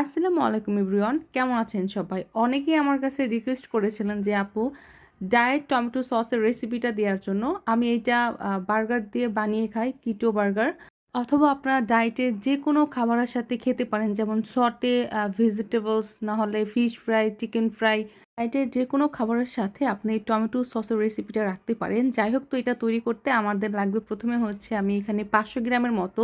আসসালামু আলাইকুম এভরিওয়ান, কেমন আছেন সবাই? অনেকেই আমার কাছে রিকোয়েস্ট করেছিলেন যে, আপু ডায়েট টমেটো সসের রেসিপিটা দেওয়ার জন্য। আমি এইটা বার্গার দিয়ে বানিয়ে খাই কিটো বার্গার অথবা আপনারা ডায়েটে যে কোনো খাবারের সাথে খেতে পারেন, যেমন সটে ভেজিটেবলস না হলে ফিশ ফ্রাই চিকেন ফ্রাই ডায়েটের যে কোনো খাবারের সাথে আপনি এই টমেটো সসের রেসিপিটা রাখতে পারেন। যাই হোক তো এটা তৈরি করতে আমাদের লাগবে। প্রথমে হচ্ছে আমি এখানে পাঁচশো গ্রামের মতো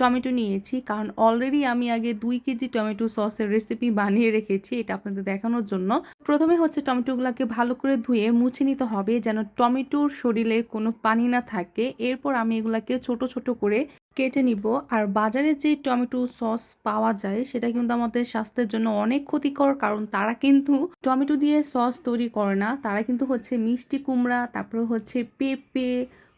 টমেটো নিয়েছি, কারণ অলরেডি আমি আগে দুই কেজি টমেটো সসের রেসিপি বানিয়ে রেখেছি, এটা আপনাদের দেখানোর জন্য। প্রথমে হচ্ছে টমেটোগুলোকে ভালো করে ধুয়ে মুছে নিতে হবে, যেন টমেটোর শরীরে কোনো পানি না থাকে। এরপর আমি এগুলাকে ছোট ছোট করে কেটে নিব। আর বাজারে যে টমেটো সস পাওয়া যায়, সেটা কিন্তু আমাদের স্বাস্থ্যের জন্য অনেক ক্ষতিকর, কারণ তারা কিন্তু টমেটো দিয়ে সস তৈরি করে না। তারা কিন্তু হচ্ছে মিষ্টি কুমড়া, তারপরে হচ্ছে পেঁপে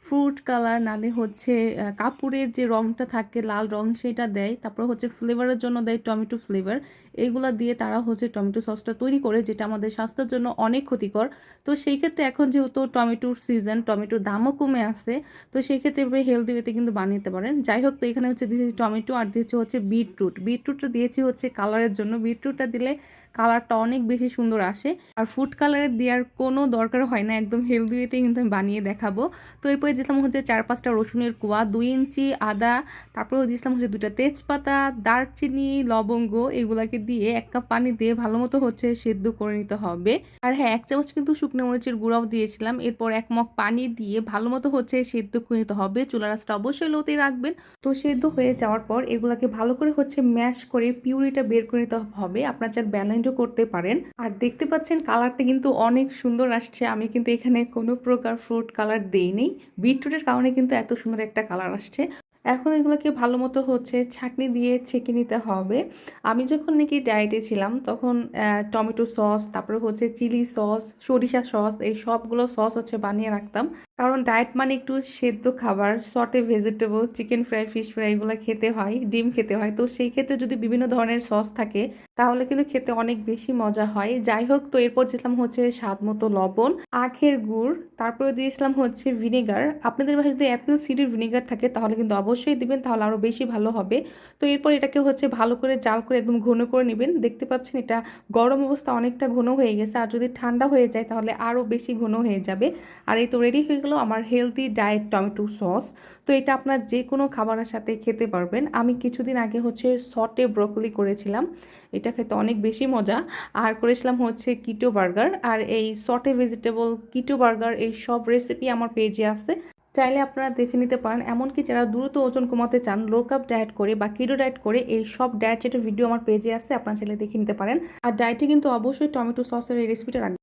ফ্রুট কালার নালে হচ্ছে কাপড়ের যে রংটা থাকে, লাল রং সেটা দেয়, তারপর হচ্ছে ফ্লেভারের জন্য দেয় টমেটো ফ্লেভার এগুলা দিয়ে তারা হচ্ছে টমেটো সসটা তৈরি করে, যেটা আমাদের স্বাস্থ্যের জন্য অনেক ক্ষতিকর। তো সেই ক্ষেত্রে এখন যেহেতু টমেটোর সিজন টমেটোর দামও কমে আসে তো সেই ক্ষেত্রে হেলদি ওয়েতে কিন্তু বানিয়ে নিতে পারেন। যাই হোক তো এখানে হচ্ছে দিয়েছি টমেটো আর দিয়েছি হচ্ছে বিটরুট বিটরুটটা দিয়েছি হচ্ছে কালারের জন্য। বিটরুটটা দিলে কালারটা অনেক বেশি সুন্দর আসে। আর ফুড কালারের দেওয়ার কোনো দরকার হয় না, একদম হেলদি ওয়েতে কিন্তু আমি বানিয়ে দেখাবো। তো এরপরে দিলাম হচ্ছে চার পাঁচটা রসুনের কোয়া, দুই ইঞ্চি আদা, তারপরে দিয়েছিলাম হচ্ছে দুটা তেজপাতা, দারচিনি, লবঙ্গ, এগুলাকে দিয়ে এক কাপ পানি দিয়ে ভালো মতো হচ্ছে সেদ্ধ করে নিতে হবে। আর হ্যাঁ এক চামচ কিন্তু শুকনো মরিচের গুঁড়াও দিয়েছিলাম। এরপর এক মগ পানি দিয়ে ভালো মতো হচ্ছে সেদ্ধ করে নিতে হবে। চুলা রাসটা অবশ্যই লোতে রাখবেন। তো সেদ্ধ হয়ে যাওয়ার পর এগুলাকে ভালো করে হচ্ছে ম্যাশ করে পিউরিটা বের করে নিতে হবে। আপনার চার ব্যালেন্ডও করতে পারেন। আর দেখতে পাচ্ছেন কালারটা কিন্তু অনেক সুন্দর আসছে। আমি কিন্তু এখানে কোনো প্রকার ফ্রুট কালার দেইনি। বিটরুটের কারণে কিন্তু এত সুন্দর একটা কালার আসছে। এখন এগুলোকে ভালো মতো হচ্ছে ছাঁকনি দিয়ে ছেঁকে নিতে হবে। আমি যখন নাকি ডায়েটে ছিলাম তখন টমেটো সস, তারপরে হচ্ছে চিলি সস, সরিষা সস, এই সবগুলো সস হচ্ছে বানিয়ে রাখতাম। কারণ ডায়েট মানে একটু সেদ্ধ খাবার saute vegetable chicken fry fish fry এগুলো খেতে হয়, ডিম খেতে হয়। তো সেই ক্ষেত্রে যদি বিভিন্ন ধরনের সস থাকে, তাহলে কিন্তু খেতে অনেক বেশি মজা হয়। যাই হোক, তো এরপর দিয়েছিলাম হচ্ছে স্বাদ মতো লবণ, আখের গুড়, তারপরে দিয়েছিলাম হচ্ছে ভিনেগার আপনাদের বাসায় যদি অ্যাপেল সিডের ভিনেগার থাকে, তাহলে কিন্তু অবশ্যই দিবেন, তাহলে আরও বেশি ভালো হবে। তো এরপর এটাকে হচ্ছে ভালো করে জাল করে একদম ঘন করে নেবেন। দেখতে পাচ্ছেন এটা গরম অবস্থা অনেকটা ঘন হয়ে গেছে, আর যদি ঠান্ডা হয়ে যায়, তাহলে আরও বেশি ঘন হয়ে যাবে। আর এই তো রেডি হয়ে গেল আমার হেলদি ডায়েট টমেটো সস তো এটা আপনার যে কোনো খাবারের সাথে খেতে পারবেন। আমি কিছুদিন আগে হচ্ছে সটে ব্রকলি করেছিলাম। এটা খেতে অনেক বেশি মজা। আর করেছিলাম হচ্ছে কিটো বার্গার আর এই সটে ভেজিটেবল কিটো বার্গার এই সব রেসিপি আমার পেজে আছে। চাইলে আপনারা দেখে নিতে পারেন। এমনকি যারা দ্রুত ওজন কমাতে চান লো কাপ ডায়েট করে বা কিটো ডায়েট করে এই সব ডায়েটের ভিডিও আমার পেজে আছে। আপনারা চাইলে দেখে নিতে পারেন। আর ডায়েটে কিন্তু অবশ্যই টমেটো সসের এই রেসিপিটা রাখবেন